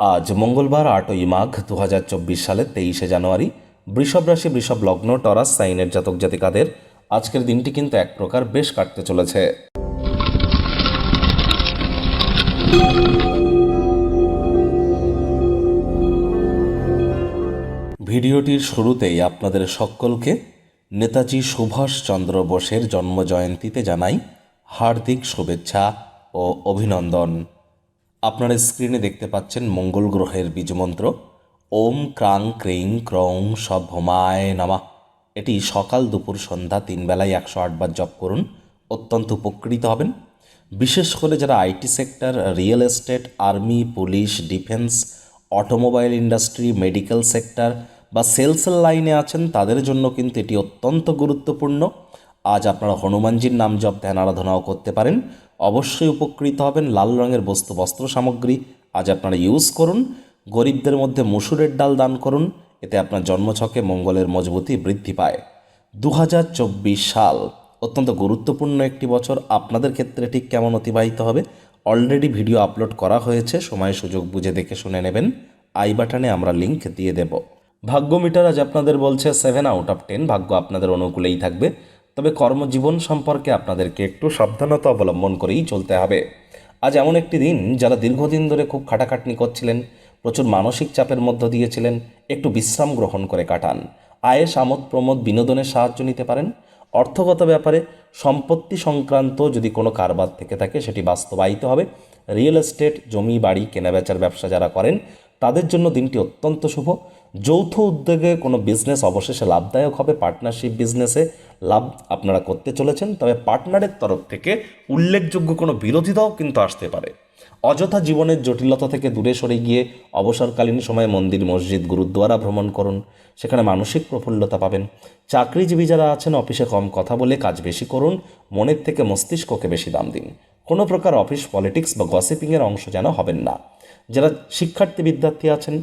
আজ মঙ্গলবার আটই মাঘ দু হাজার চব্বিশ সালের তেইশে জানুয়ারি। বৃষভ রাশি, বৃষভ লগ্ন, টরাস, সাইনের জাতক জাতিকাদের আজকের দিনটি কিন্তু এক প্রকার বেশ কাটতে চলেছে। ভিডিওটির শুরুতেই আপনাদের সকলকে নেতাজি সুভাষচন্দ্র বোসের জন্মজয়ন্তীতে জানাই হার্দিক শুভেচ্ছা ও অভিনন্দন। আপনারা স্ক্রিনে দেখতে পাচ্ছেন মঙ্গল গ্রহের বীজমন্ত্র ওম ক্রাং ক্রিং ক্রং সভমায় নামা। এটি সকাল দুপুর সন্ধ্যা তিন বেলায় একশো আটবার জপ করুন, অত্যন্ত উপকৃত হবেন। বিশেষ করে যারা IT sector, real estate, army, police, defence, automobile industry, medical sector বা সেলসের লাইনে আছেন, তাদের জন্য কিন্তু এটি অত্যন্ত গুরুত্বপূর্ণ। আজ আপনারা হনুমানজির নাম জপ ধ্যান আরাধনাও করতে পারেন। অবশ্যই উপকৃত হবেন লাল রঙের বস্তু বস্ত্র সামগ্রী। আজ আপনারা ইউজ করুন, গরিবদের মধ্যে মুসুরের ডাল দান করুন, এতে আপনার জন্মছকে মঙ্গলের মজবুতি বৃদ্ধি পায়। দু হাজার চব্বিশ সাল, অত্যন্ত গুরুত্বপূর্ণ একটি বছর। আপনাদের ক্ষেত্রে ঠিক কেমন অতিবাহিত হবে? অলরেডি ভিডিও আপলোড করা হয়েছে, সময় সুযোগ বুঝে দেখে শুনে নেবেন। আই বাটনে আমরা লিংক দিয়ে দেব। ভাগ্য মিটার আজ আপনাদের বলছে সেভেন আউট অফ টেন ভাগ্য আপনাদের অনুকূলেই থাকবে। তবে কর্মজীবন সম্পর্কে আপনাদেরকে একটু সাবধানতা অবলম্বন করেই চলতে হবে। আজ এমন একটি দিন যারা দীর্ঘদিন ধরে খুব খাটাখাটনি করছিলেন, প্রচুর মানসিক চাপের মধ্য দিয়েছিলেন, একটু বিশ্রাম গ্রহণ করে কাটান। আয়েস আমোদ প্রমোদ বিনোদনের সাহায্য নিতে পারেন। অর্থগত ব্যাপারে সম্পত্তি সংক্রান্ত যদি কোনো কারবার থেকে থাকে, সেটি বাস্তবায়িত হবে। রিয়েল এস্টেট, জমি, বাড়ি, কেনাবেচার ব্যবসা যারা করেন, তাদের জন্য দিনটি অত্যন্ত শুভ। যৌথ উদ্যোগে কোনো বিজনেস অবশেষে লাভদায়ক হবে পার্টনারশিপ বিজনেসে লাভ আপনারা করতে চলেছেন, তবে পার্টনারের তরফ থেকে উল্লেখযোগ্য কোনো বিরোধিতাও কিন্তু আসতে পারে। অযথা জীবনের জটিলতা থেকে দূরে সরে গিয়ে অবসরকালীন সময়ে মন্দির, মসজিদ, গুরুদ্বারা ভ্রমণ করুন, সেখানে মানসিক প্রফুল্লতা পাবেন। চাকরিজীবী যারা আছেন, অফিসে কম কথা বলে কাজ বেশি করুন, মনের থেকে মস্তিষ্ককে বেশি দাম দিন। কোনো প্রকার অফিস পলিটিক্স বা গসিপিংয়ের অংশ যেন হবেন না। যারা শিক্ষার্থী বিদ্যার্থী আছেন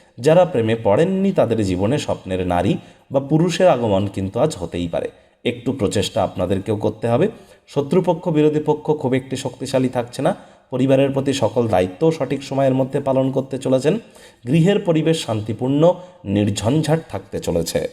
যারা প্রেমে পড়েননি তাদের জীবনে স্বপ্নের নারী বা পুরুষের আগমন কিন্তু আজ হতেই পারে। একটু প্রচেষ্টা আপনাদেরকেও করতে হবে। শত্রুপক্ষ, বিরোধী পক্ষ খুব একটি শক্তিশালী থাকছে না। পরিবারের প্রতি সকল দায়িত্ব সঠিক সময়ের মধ্যে পালন করতে চলেছেন। গৃহের পরিবেশ শান্তিপূর্ণ, নির্ঝঞ্ঝাট থাকতে চলেছে।